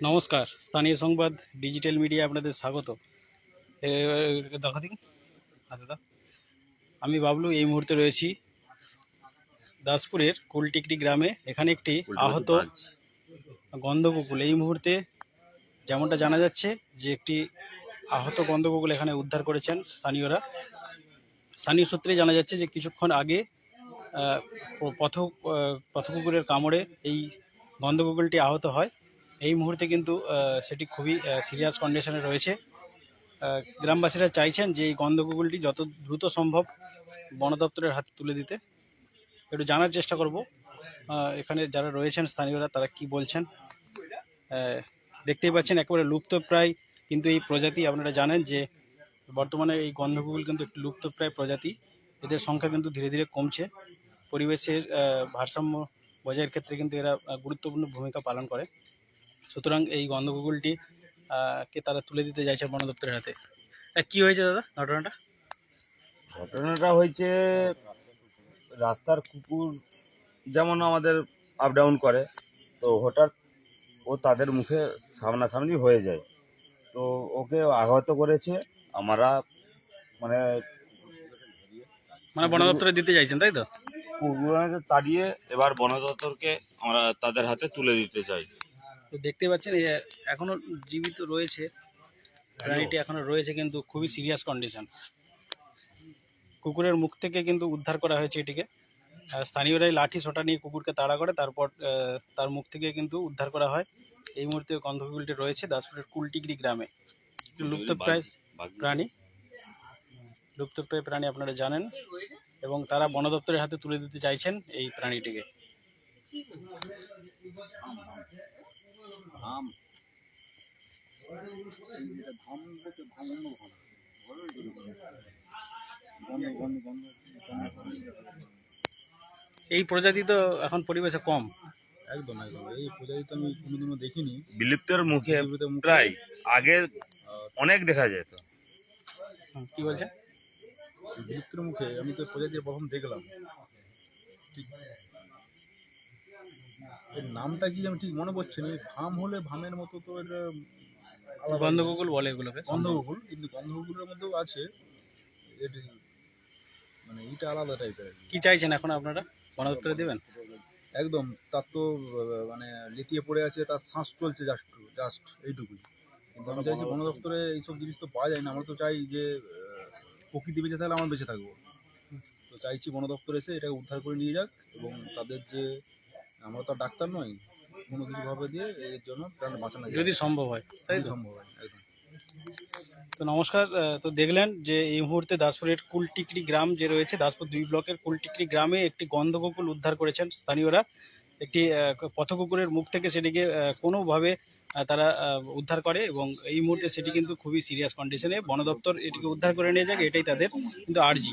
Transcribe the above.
নমস্কার স্থানীয় সংবাদ ডিজিটাল মিডিয়া আপনাদের স্বাগত। দেখা। দিন দাও। আমি বাবলু এই মুহূর্তে রয়েছি দাসপুরের কুলটিকটি গ্রামে। এখানে একটি আহত গন্ধকুকুল এই মুহূর্তে যেমনটা জানা যাচ্ছে যে একটি আহত গন্ধকুকুল এখানে উদ্ধার করেছেন স্থানীয়রা। স্থানীয় সূত্রে জানা যাচ্ছে যে কিছুক্ষণ আগে পথ পথকুকুরের কামড়ে এই গন্ধকুকুলটি আহত হয়। এই মুহূর্তে কিন্তু সেটি খুবই সিরিয়াস কন্ডিশনে রয়েছে। গ্রামবাসীরা চাইছেন যে এই গন্ধকুকুলটি যত দ্রুত সম্ভব বন দপ্তরের হাতে তুলে দিতে। একটু জানার চেষ্টা করব এখানে যারা রয়েছেন স্থানীয়রা, তারা কি বলছেন? দেখতেই পাচ্ছেন, একেবারে লুপ্ত প্রায় কিন্তু এই প্রজাতি। আপনারা জানেন যে বর্তমানে এই গন্ধকুকুল কিন্তু একটি লুপ্তপ্রায় প্রজাতি। এদের সংখ্যা কিন্তু ধীরে ধীরে কমছে। পরিবেশের ভারসাম্য বজায়ের ক্ষেত্রে কিন্তু এরা গুরুত্বপূর্ণ ভূমিকা পালন করে। সুতরাং এই গন্ধকুকুলটি আহ, কে তারা তুলে দিতে চাইছে বন দপ্তরের হাতে কি হয়েছে দাদা ঘটনাটা? ঘটনাটা হয়েছে রাস্তার কুকুর যেমন আমাদের আপ ডাউন করে তো হঠাৎ ও তাদের মুখে সামনাসামনি হয়ে যায়। তো ওকে আহত করেছে আমরা মানে মানে বন দপ্তরে দিতে চাইছেন তাই তো? কুকুরকে তাড়িয়ে এবার বন দপ্তরকে আমরা তাদের হাতে তুলে দিতে চাই। তো দেখতে পাচ্ছেন এ এখনও জীবিত রয়েছে প্রাণীটি এখনও রয়েছে কিন্তু খুবই সিরিয়াস কন্ডিশন কুকুরের মুখ থেকে কিন্তু উদ্ধার করা হয়েছে এটিকে। স্থানীয়রাই লাঠি সোটা নিয়ে কুকুরকে তাড়া করে তারপর তার মুখ থেকে কিন্তু উদ্ধার করা হয়। এই মুহূর্তে গন্ধকুকুলটি রয়েছে দাসপুরের কুলটিগড়ি গ্রামে। লুপ্তপ্রায় প্রাণী। লুপ্তপ্রায় প্রাণী আপনারা জানেন। এবং তারা বন দপ্তরের হাতে তুলে দিতে চাইছেন এই প্রাণীটিকে। এই প্রজাতি তো এখন পরিবেশে কম। একদম একদম। এই প্রজাতি তো আমি কোনোদিনও দেখিনি। বিলুপ্তের মুখে প্রায় আগে অনেক দেখা যেত। কি বলছেন? এই বিলুপ্তির মুখে আমি তো প্রজাতি প্রথম দেখলাম। ঠিক। এর নামটা কি আমি ঠিক মনে পড়ছে না। ভাম হলে ভামের মতো তো এটা আলাদা গন্ধকুকুল বলে এগুলোকে। গন্ধকুকুল কিন্তু গন্ধকুকুলের মধ্যেও আছে মানে এইটা আলাদা টাইপের কি চাইছেন এখন আপনারা? বন দপ্তরে দেবেন? একদম তার তো মানে লেটিয়ে পড়ে আছে তার শ্বাস চলছে জাস্ট জাস্ট এইটুকুই। কিন্তু আমি চাইছি বন দপ্তরে এইসব জিনিস তো পাওয়া যায় না। আমরা তো চাই যে প্রকৃতি বেঁচে থাকলে আমার বেঁচে থাকব। তো চাইছি বন দপ্তর এসে এটাকে উদ্ধার করে নিয়ে যাক এবং তাদের যে আমরা তো ডাক্তার নই কোনো কিছু ভাবে দিয়ে এর জন্য প্রাণ বাঁচানো যায়। যদি সম্ভব হয় তাই তো? সম্ভব হয় একদম। তো নমস্কার তো দেখলেন যে এই মুহূর্তে দাসপুরের কুলটিকরি গ্রাম যে রয়েছে দাসপুর দুই ব্লকের কুলটিকরি গ্রামে একটি গন্ধকুকুল উদ্ধার করেছেন স্থানীয়রা। একটি পথকুকুরের মুখ থেকে সেটিকে কোনোভাবে তারা উদ্ধার করে এবং এই মুহূর্তে সেটি কিন্তু খুবই সিরিয়াস কন্ডিশনে বন দপ্তর এটিকে উদ্ধার করে নিয়ে যাক এটাই তাদের কিন্তু আর্জি।